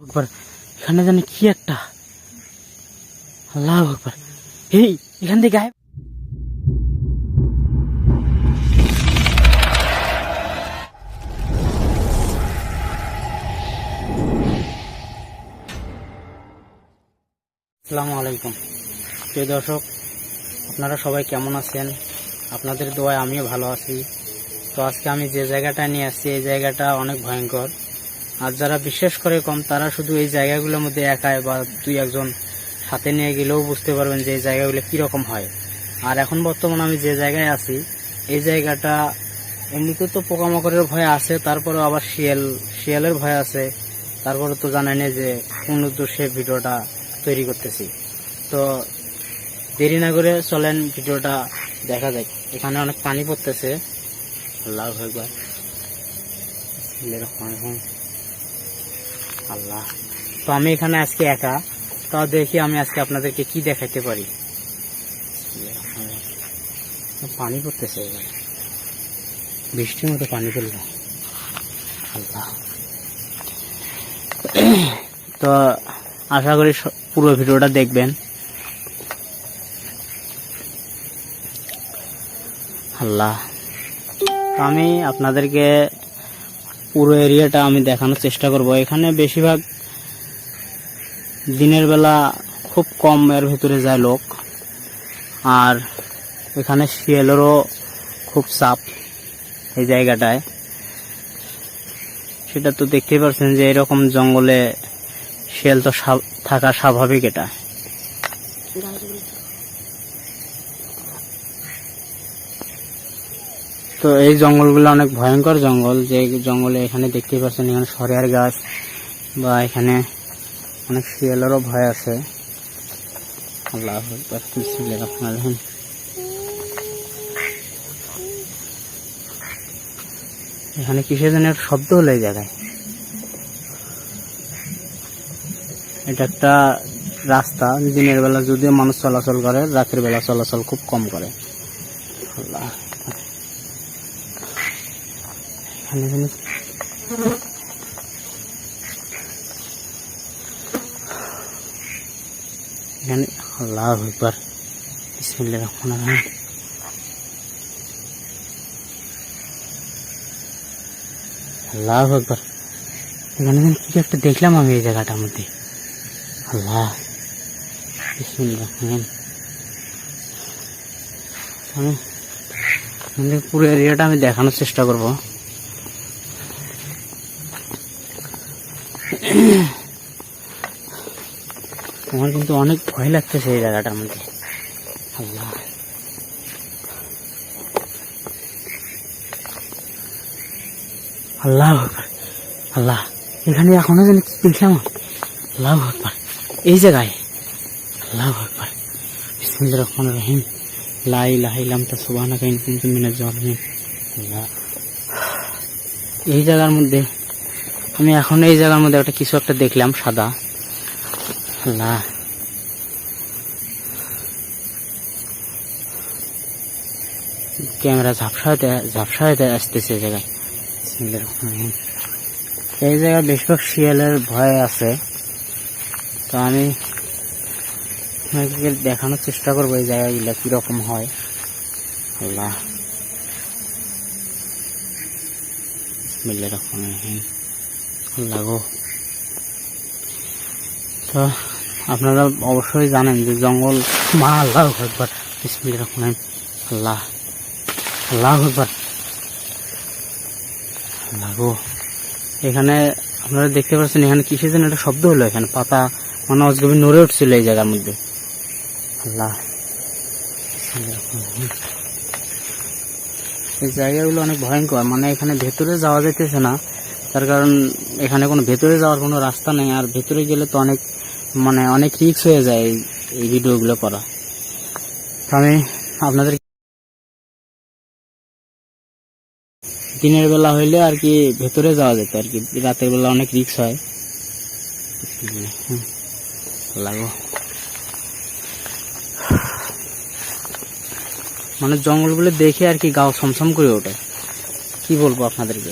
একবার এখানে জানি কি একটা? আল্লাহ একবার এই, এখান থেকে গায়েব আসসালামু আলাইকুম। প্রিয় দর্শক, আপনারা সবাই কেমন আছেন? আপনাদের দোয়ায় আমিও ভালো আছি। তো আজকে আমি যে জায়গাটা নিয়ে আসছি, এই জায়গাটা অনেক ভয়ঙ্কর। আর যারা বিশ্বাস করে কম, তারা শুধু এই জায়গাগুলোর মধ্যে একাই বা দুই একজন সাথে নিয়ে গেলেও বুঝতে পারবেন যে এই জায়গাগুলো কীরকম হয়। আর এখন বর্তমানে আমি যে জায়গায় আছি, এই জায়গাটা এমনিতে তো পোকামাকড়ের ভয় আছে, তারপরেও আবার শিয়াল, শিয়ালের ভয় আছে। তারপরে তো জানেন যে কোন উদ্দেশ্যে ভিডিওটা তৈরি করতেছি। তো দেরি না করে চলেন ভিডিওটা দেখা যাক। এখানে অনেক পানি পড়তেছে। আল্লাহ একবার আল্লাহ তো আমি এখানে আজকে একা। তাও দেখি আমি আজকে আপনাদেরকে কি দেখাতে পারি। পানি পড়তেছে বৃষ্টির মতো পানি পড়ল। আল্লাহ। তো আশা করি পুরো ভিডিওটা দেখবেন। আল্লাহ। আমি আপনাদেরকে পুরো এরিয়াটা আমি দেখানোর চেষ্টা করব। এখানে বেশিরভাগ দিনের বেলা খুব কম এর ভিতরে যায় লোক। আর এখানে শিয়ালেরও খুব চাপ এই জায়গাটায়। সেটা তো দেখতেই পাচ্ছেন যে এরকম জঙ্গলে শিয়াল তো থাকা স্বাভাবিক এটা। তো এই জঙ্গলগুলো অনেক ভয়ঙ্কর জঙ্গল। যে জঙ্গলে এখানে দেখতেই পাচ্ছেন, এখানে সরিয়ার গাছ বা এখানে অনেক শিয়ালেরও ভয় আছে। আল্লাহ রহিম। এখানে কিসের একটা শব্দ হলো এই জায়গায়? এটা একটা রাস্তা, দিনের বেলা যদিও মানুষ চলাচল করে, রাতের বেলা চলাচল খুব কম করে। আল্লাহ। এখানে যেন এখানে আল্লাহ একবার বিসমিল্লাহ রহমান রহিম আল্লাহ একবার এখানে যেন কি একটা দেখলাম আমি এই জায়গাটার মধ্যে আল্লাহ বিসমিল্লাহ রহমান আমি আমাদের পুরো এরিয়াটা আমি দেখানোর চেষ্টা করব আমার কিন্তু অনেক ভয় লাগতেছে এই জায়গাটার মধ্যে। আল্লাহ। আল্লাহ আল্লাহ। এখানে এখনও যেন কি দেখলাম আল্লাহ আকবার। এই জায়গায়। আল্লাহ আকবার। বিসমিল্লাহির রহমানির রহিম। লা ইলাহা ইল্লা আনতা সুবহানাকা ইন্নী কুনতু মিনাজ জালিমিন। আল্লাহ। এই জায়গার মধ্যে, আমি এখন এই জায়গার মধ্যে একটা কিছু একটা দেখলাম সাদা। আল্লাহ ক্যামেরা ঝাপসাতে ঝাপসাতে আসতেছে এই জায়গায়। বিসমিল্লাহির রহমানির এই জায়গায় বেশিরভাগ শিয়ালের ভয় আছে। তো আমি দেখানোর চেষ্টা করব এই জায়গাগুলো কীরকম হয়। আল্লাহ। বিসমিল্লাহির রহমানির রহিম। আল্লাহ গো। তো আপনারা অবশ্যই জানেন যে জঙ্গল মা, আল্লাহ একবার। রহিম। আল্লাহ আল্লাহ একবার। আল্লাহ এখানে আপনারা দেখতে পাচ্ছেন, এখানে কিসের যেন একটা শব্দ হলো এখানে, পাতা মানে অজগবি নড়ে উঠছিল এই জায়গার মধ্যে। আল্লাহ এই জায়গাগুলো অনেক ভয়ঙ্কর মানে এখানে ভেতরে যাওয়া যেতেছে না। তার কারণ এখানে কোনো ভেতরে যাওয়ার কোনো রাস্তা নেই, আর ভেতরে গেলে তো অনেক মানে অনেক রিক্স হয়ে যায় এই- ভিডিওগুলো করা। আমি আপনাদের দিনের বেলা হইলে আর কি ভেতরে যাওয়া যেত আর কি, রাতের বেলা অনেক রিক্স হয়। লাগো। মানে জঙ্গলগুলো দেখে আর কি গাও সমসম করে ওঠে। কি বলব আপনাদেরকে?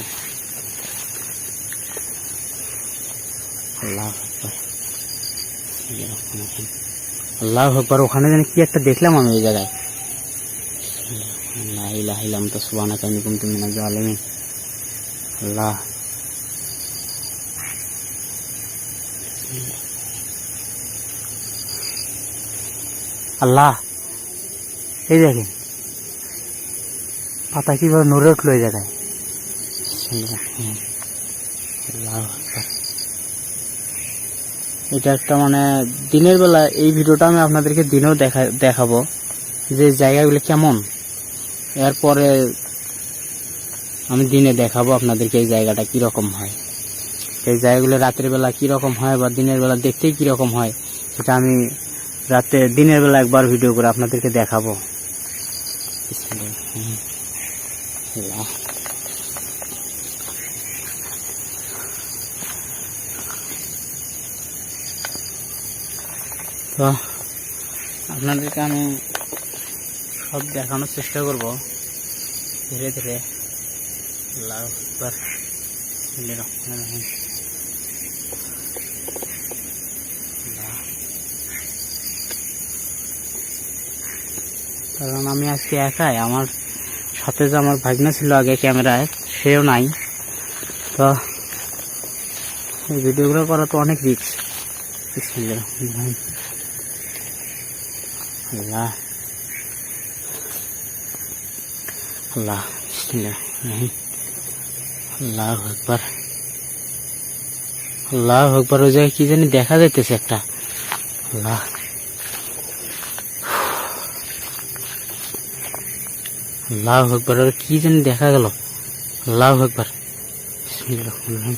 আকবার আল্লাহ আকবার, ওখানে জানি কি একটা দেখলাম আমি ওই জায়গায়। লা ইলাহা ইল্লা আনতা সুবহানাকা ইন্নী কুনতু মিনাজ জালিমিন। আল্লাহ। আল্লাহ। এই দেখেন। পাতা কীভাবে নড়ে উঠল এই জায়গায়। আল্লাহ। এটা একটা মানে দিনের বেলা এই ভিডিওটা আমি আপনাদেরকে দিনেও দেখা, দেখাবো যে জায়গাগুলো কেমন। এরপরে আমি দিনে দেখাবো আপনাদেরকে এই জায়গাটা কীরকম হয়। এই জায়গাগুলো রাতের বেলা কীরকম হয় বা দিনের বেলা দেখতেই কীরকম হয় সেটা আমি রাতে দিনের বেলা একবার ভিডিও করে আপনাদেরকে দেখাবো। তো আপনাদেরকে আমি সব দেখানোর চেষ্টা করব। ধীরে ধীরে। রহিম। আল্লাহ। কারণ আমি আজকে একাই। আমার সাথে যে আমার ভাগনা ছিল আগে ক্যামেরায়, সেও নাই। তো এই ভিডিওগুলো করা তো অনেক রিক্স বিসমিল্লাহির রহমানির রহিম। আল্লাহ আল্লাহ বিসমিল্লাহির রহমানির রহিম। আল্লাহ একবার আল্লাহ একবার ওই জায়গায় কি জানি দেখা যাইতেছে একটা আল্লাহ আল্লাহ একবার ওর কি জানি দেখা গেল আল্লাহ একবার বিসমিল্লাহির রহমানির রহিম।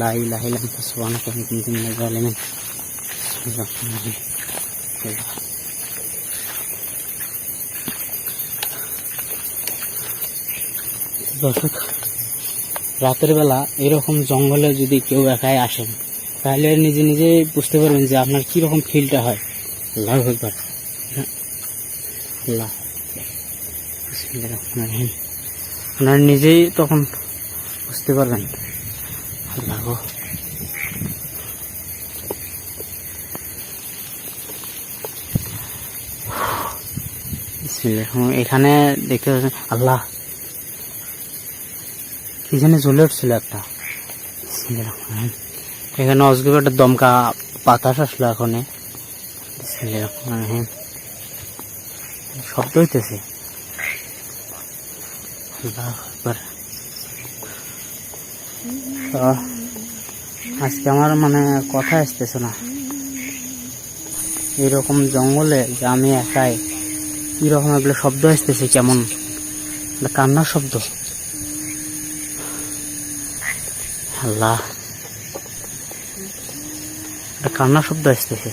লা ইলাহা ইল্লা আনতা সুবহানাকা ইন্নী কুনতু মিনাজ জালিমিন বিসমিল্লাহির রহমানির রহিম। আল্লাহ। দর্শক, রাতের বেলা এরকম জঙ্গলে যদি কেউ একাই আসেন, তাহলে নিজে নিজে বুঝতে পারবেন যে আপনার কি রকম ফিলটা হয়। আল্লাহ। একবার আল্লাহ আপনারা নিজেই তখন বুঝতে পারবেন। আল্লাহ। এখানে দেখতে পাচ্ছেন আল্লাহ। কি জানি জ্বলে উঠছিল একটা। বিসমিল্লাহির এখানে অজগব একটা দমকা বাতাস আসলো এখন। বিসমিল্লাহির শব্দ হইতেছে। আজকে আমার মানে কথা আসতেছে না। এরকম জঙ্গলে যে আমি একাই এরকম এগুলো শব্দ আসতেছে, কেমন? কান্নার শব্দ। আল্লাহ। একটা কান্নার শব্দ আসতেছে।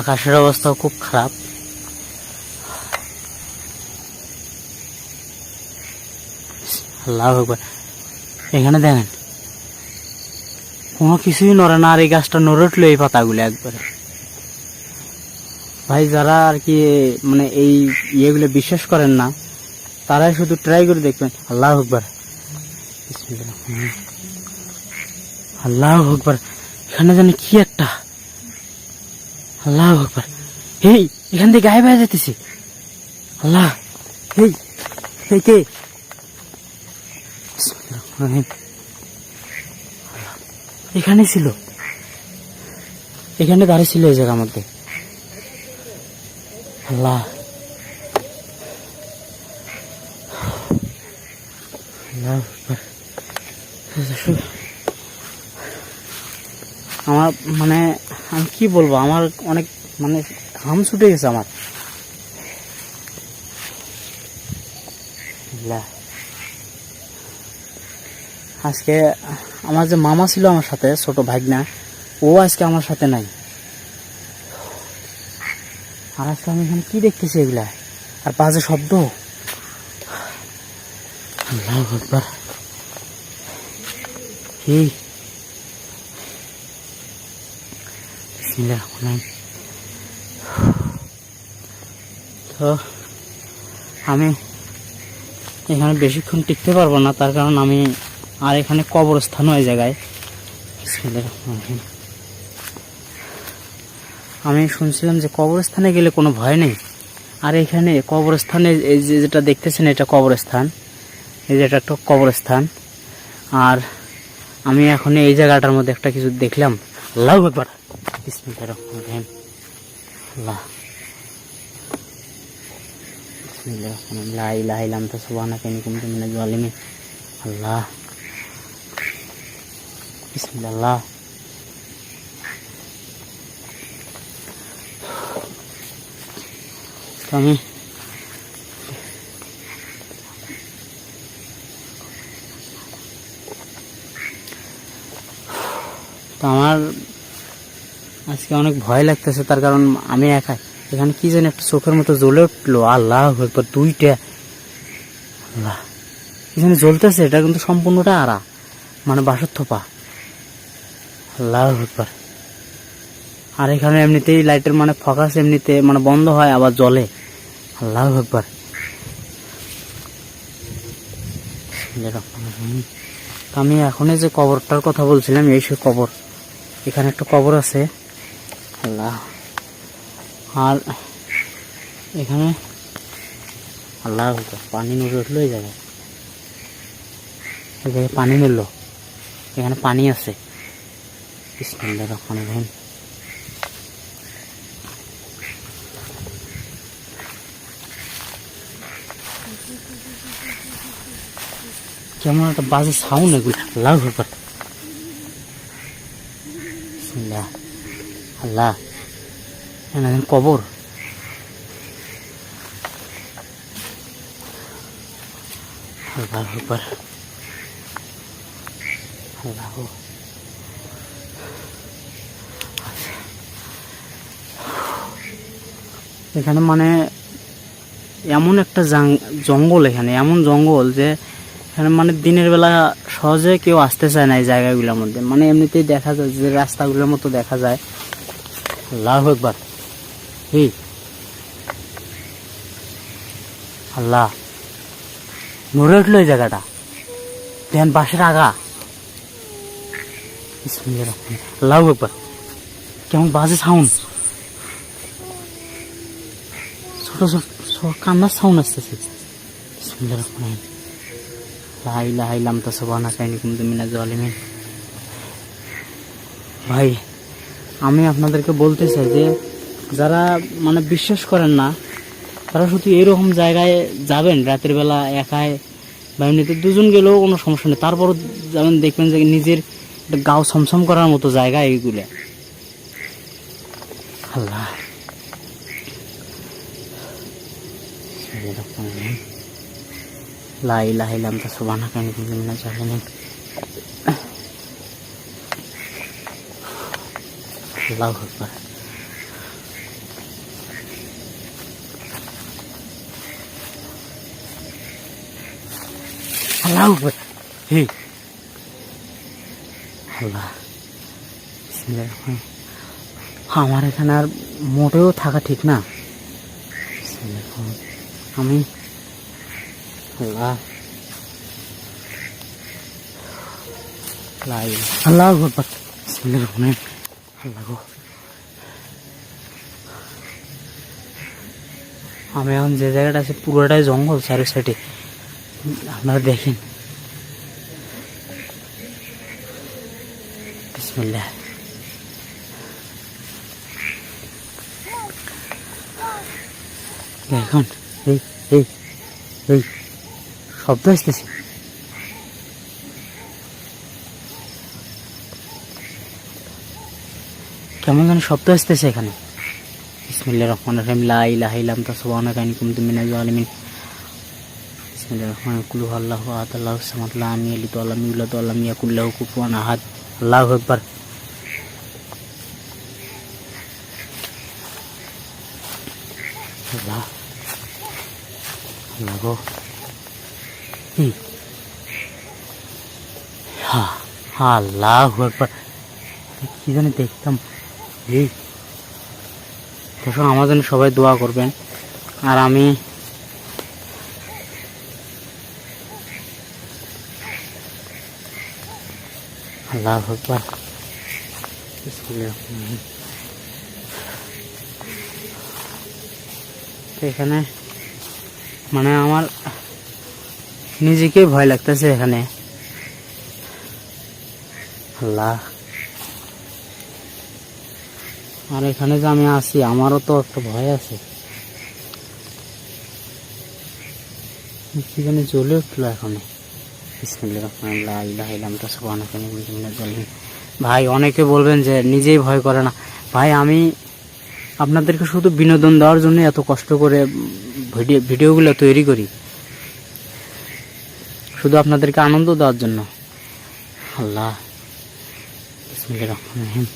আকাশের অবস্থাও খুব খারাপ। আল্লাহ এখানে দেখেন, কোনো কিছুই নড়ে না আর এই গাছটা নড়ে উঠল এই পাতাগুলো একবারে। ভাই, যারা আর কি মানে এই ইয়েগুলো বিশ্বাস করেন না তারাই শুধু ট্রাই করে দেখবেন। আল্লাহ আকবার। আল্লাহ আকবার। এখানে জানি কি একটা। আল্লাহ আকবার। এই এখান থেকে গায়ে বাইরে যেতেছি আল্লাহ এই এই কে? এখানে ছিল। এখানে দাঁড়িয়ে ছিল এই জায়গার মধ্যে। আল্লাহ আল্লাহ আকবার। আমার মানে আমি কি বলব? আমার অনেক মানে ঘাম ছুটে গেছে আমার। আজকে আমার যে মামা ছিল আমার সাথে, ছোট ভাগনা, ও আজকে আমার সাথে নাই। আর আজকে আমি এখানে কি দেখতেছি এগুলা? আর বাজে শব্দ। রহমানির তো আমি এখানে বেশিক্ষণ টিকতে পারব না, তার কারণ আমি আর এখানে কবরস্থান ওই জায়গায়। আমি শুনছিলাম যে কবরস্থানে গেলে কোনো ভয় নেই। আর এখানে কবরস্থানে এই যেটা দেখতেছেন, এটা কবরস্থান। এই যে এটা একটা কবরস্থান। আর আমি এখন এই জায়গাটার মধ্যে একটা কিছু দেখলাম। আল্লাহ একবার আল্লাহ। আল্লাহ। তো আমি তো আমার আজকে অনেক ভয় লাগতেছে, তার কারণ আমি একা এখানে কি জানি একটা চোখের মতো জ্বলে উঠল, আল্লাহ দুইটা। আল্লাহ, কি জানি জ্বলতেছে, এটা কিন্তু সম্পূর্ণটা আড়া মানে বাসর থোপা। আল্লাহ আর এখানে এমনিতেই লাইটের মানে ফোকাস এমনিতে মানে বন্ধ হয়, আবার জ্বলে। আল্লাহ একবার। আমি এখনই যে কবরটার কথা বলছিলাম, এই সে কবর। এখানে একটা কবর আছে। আল্লাহ। আর এখানে আল্লাহ পানি নড়ে উঠল এই জায়গায় এই জায়গায় পানি নড়লো এখানে পানি আছে। বিসমিল্লাহির রহমানির রহিম। কেমন একটা বাজে সাউন্ড এগুলো। আল্লাহ আকবার বিসমিল্লাহ কবর। এখানে মানে এমন একটা জঙ্গল এখানে, এমন জঙ্গল যে এখানে মানে দিনের বেলা সহজে কেউ আসতে চায় না এই জায়গাগুলোর মধ্যে। মানে এমনিতেই দেখা যায় যে রাস্তাগুলোর মতো দেখা যায়। আল্লাহ একবার হি আল্লাহ। নড়ে উঠল এই জায়গাটা। দেন বাসের আগা। আল্লাহু একবার কেমন বাজে সাউন্ড ছোট ছোট কান্নার সাউন্ড আসতেছে। বিসমিল্লাহির রহমানির রহিম। লা ইলাহা ইল্লা আনতা সুবহানাকা, ইন্নী কুনতু ভাই আমি আপনাদেরকে বলতে চাই যে যারা মানে বিশ্বাস করেন না, তারা শুধু এরকম জায়গায় যাবেন, রাতের বেলা একাই বা এমনিতে দুজন গেলেও কোনো সমস্যা নেই। তারপরও যাবেন দেখবেন যে নিজের গাও ছমছম করার মতো জায়গা এইগুলো। আল্লাহ। লা ইলাহা ইল্লা আনতা সুবহানাকা ইন্নী কুনতু মিনাজ জালিমিন আল্লাহু আকবার আল্লাহু আকবার আমার এখানে আর মোটেও থাকা ঠিক না। আমি আল্লাহ। আল্লাহু আকবার বিসমিল্লাহির রহমানির রহিম। আল্লাহ গো। আমি এখন যে জায়গাটা আছে, পুরোটাই জঙ্গল চারি সাইডে। আপনারা দেখেন। বিসমিল্লাহ। দেখুন, এই এই এই, শব্দ আসতেছে। কেমন যেন শব্দ আসতেছে এখানে। বিসমিল্লাহ রহমান রহিম, লা ইলাহা ইল্লা আনতা সুবহানাকা ইন্নী কুনতু মিনাজ জালিমিন বিসমিল্লাহ রহমান কুলু আল্লাহু আহাদ, আল্লাহু সামাদ, লা আমি আলিতু আল্লাহ মিউলাদু আল্লাহ মিয়াকুল লাহু কুফুয়ান আহাদ। আল্লাহু আকবার। আল্লাহ। আল্লাহ গো। কি হা, আল্লাহু আকবার। কি জানি দেখতাম তখন আমার জন্য সবাই দোয়া করবেন। আর আমি আল্লাহ এখানে মানে আমার নিজেকে ভয় লাগতেছে এখানে। আল্লাহ। আর এখানে যে আমি আছি, আমারও তো একটা ভয় আছে। সেখানে জ্বলে উঠল এখন। ভাই, অনেকে বলবেন যে নিজেই ভয় করে না। ভাই, আমি আপনাদেরকে শুধু বিনোদন দেওয়ার জন্য এত কষ্ট করে ভিডিও, ভিডিওগুলো তৈরি করি। শুধু আপনাদেরকে আনন্দ দেওয়ার জন্য। আল্লাহ, বিসমিল্লাহির রহমানির রহিম।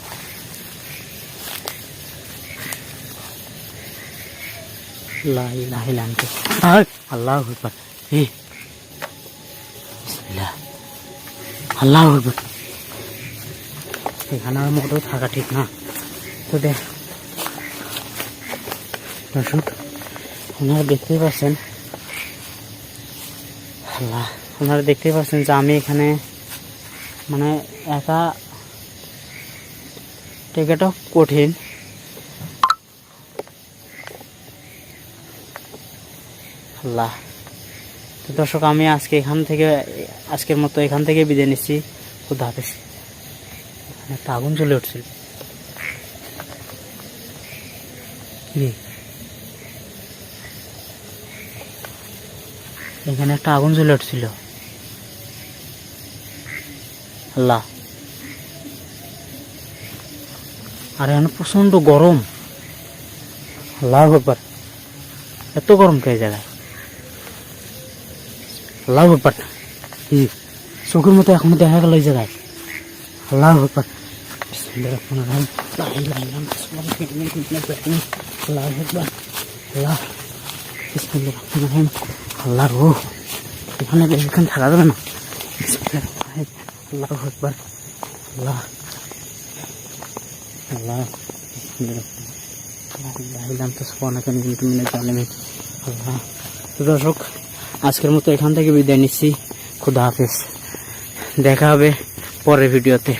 লা ইলাহা ইল্লা আনতা আয়, আল্লাহু আকবার। এই বিসমিল্লাহ। আল্লাহু আকবার। এখানে আর মোটেও থাকা ঠিক না। তো দেখ। দর্শক ওনারা দেখতেই পাচ্ছেন। আল্লাহ ওনারা দেখতেই পাচ্ছেন যে আমি এখানে মানে একা টেকাটা কঠিন। আল্লাহ। তো দর্শক, আমি আজকে এখান থেকে, আজকের মতো এখান থেকে বিদায় নিচ্ছি। খুব হাফেজ। একটা আগুন চলে উঠছিল? এখানে একটা আগুন জ্বলে উঠছিল। আল্লাহ। আর, এখানে প্রচণ্ড গরম। আল্লাহ ব্যাপার এত গরম কে জায়গায় আল্লাহ ব্যাপার কি চোখের মতো এখনও দেখা গেল এই জায়গায়। আল্লাহ ব্যাপার আল্লাহু আল্লাহ আল্লাহ বেশিক্ষণ থাকা যাবে না। আল্লাহু আকবার। আল্লাহ। আল্লাহ, বিসমিল্লাহির রহমানির আল্লাহ। দর্শক আজকের মতো এখান থেকে বিদায় নিচ্ছি। খুদা হাফেজ। দেখা হবে পরের ভিডিওতে।